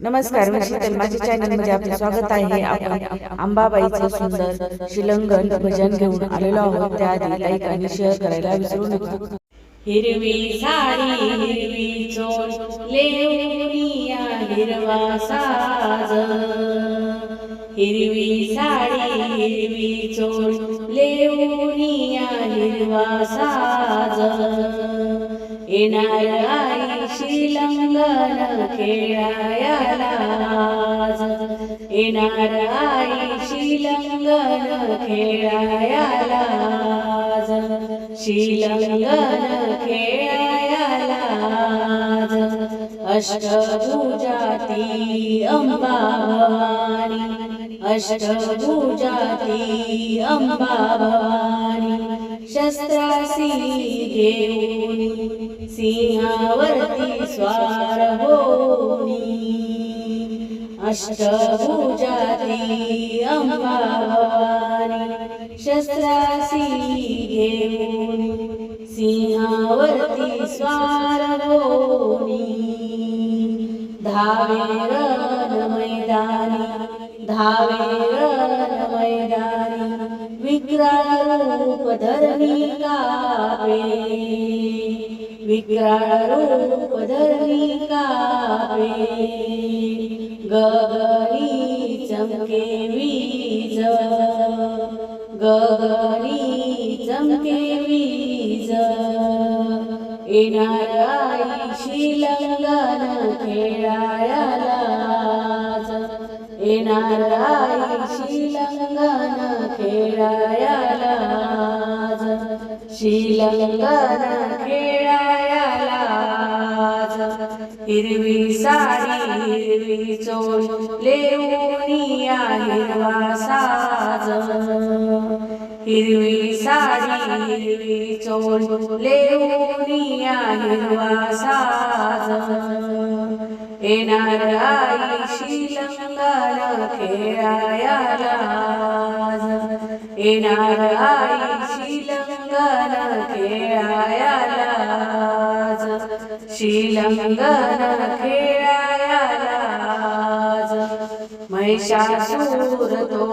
नमस्कार मी शीतल माझ्या चॅनलमध्ये आपले स्वागत आहे. आपण अंबाबाईचं सुंदर शिलंगण भजन घेऊन आलेलो आहोत. त्याआधी लाईक आणि शेअर करायला विसरू नका. हिरवी साडी हिरवी चोळ लेवनिया हिरवा साज. हिरवी साडी हिरवी चोळ लेवनिया हिरवा साज. येणार आई शिलंगन खेळायालाज येणार आई शिलंगन खेळायालाज शिलंगन खेळायालाज आज. अष्टभुजाती अंबा अष्टभुजाती शस्त्रासी घेऊन सिंहावरती स्वार होनी अष्टभुजाती अंबावानी शस्त्रासी घेऊन सिंहावरती स्वार होनी धावे रण मैदानी धावे रण मैदानी विक्राळ रूप धरणी कापे विक्राळ रूप धरणी कापे गगनी चमके वीज गगनी चमके वीज येणार शिलंगन खेळायला येणार खेळायला शिलंगन खेळायला हिरवी साडी हिरवी चोळ लेवनिया हिरवा साज हिरवी साडी हिरवी चोळ लेवनिया हिरवा साज येणार आई शिलंगन खेळायला. येणार आई शिलंगन खेळायला शिलंगन खेळायला महिषासूर तो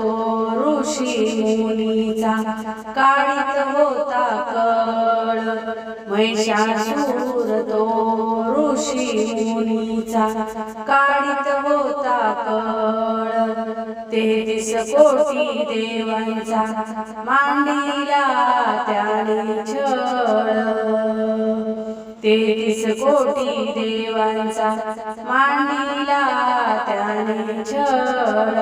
ऋषी मुनीचा काळीत होता कळ. महिषासूर तो ऋषी मुनीचा काळीत होता कळ. तेहतीस कोटी देवांचा मांडीला त्याने छळ. तेहतीस कोटी देवांचा मांडीला त्याने छळ.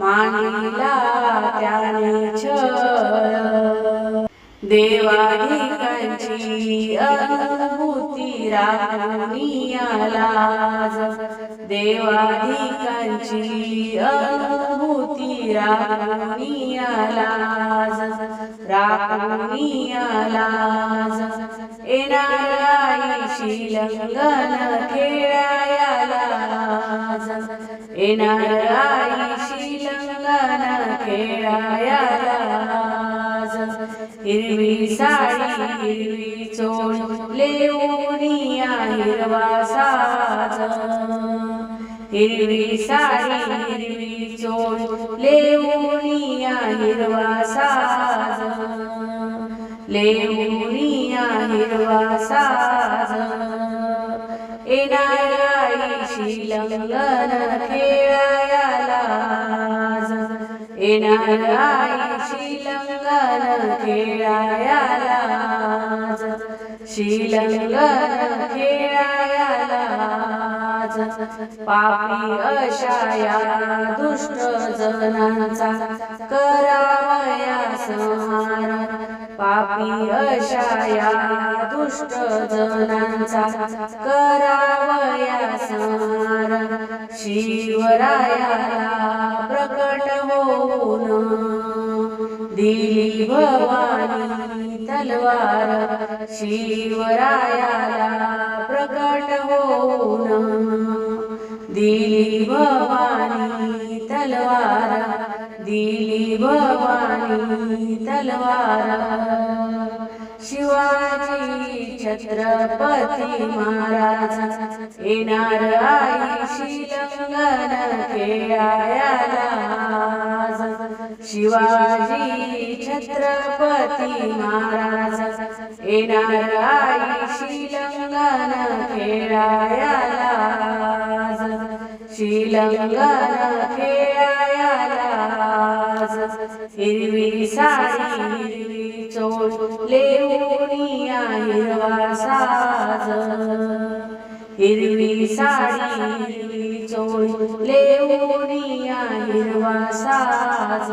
मांडीला त्याने छळ. देवाधिकांची राहुनी आलाज देवाधिकांची अनुभूती राखुनियाला राखुनियाला येणार आई शिलंगन खेळायला येणार आई शिलंगन खेळायाला हिरवी साडी हिरवी चोळ लेवनिया हिरवा साज हिरवी साडी हिरवी चोळ लेवनिया हिरवा साज लेवनिया हिरवा साज येणार आईशी शिलंगन खेळायला येणार आई शिलंगन खेळायला शिलंगन खेळायला पापी अशाया दुष्ट जनांचा करावया संहार पापी अशाया दुष्ट जनांचा करावया संहार शिवरायाला प्रकट होऊन दिली भवानी तलवार शिवरायाला प्रकट होऊन दिली भवानी तलवार दिली भवानी तलवार. शिवाजी छत्रपती महाराज येणार आई शिलंगन खेळायला शिवाजी छत्रपती महाराज येणार आई शिलंगन खेळायला शिलंगन खेळायला हिरवी साडी हिरवी साडी हिरवी हिरवा साज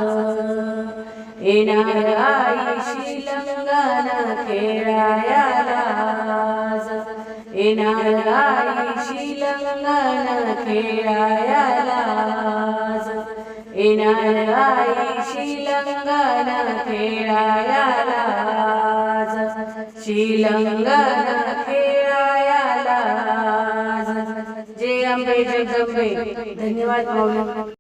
येणार आईशी शिलंगन खेळायालाज येणार आईशी शिलंगन खेळायालाज येणार आईशी शिलंगन खेळायला शिलंगन जय अंबे जगदंबे धन्यवाद माऊली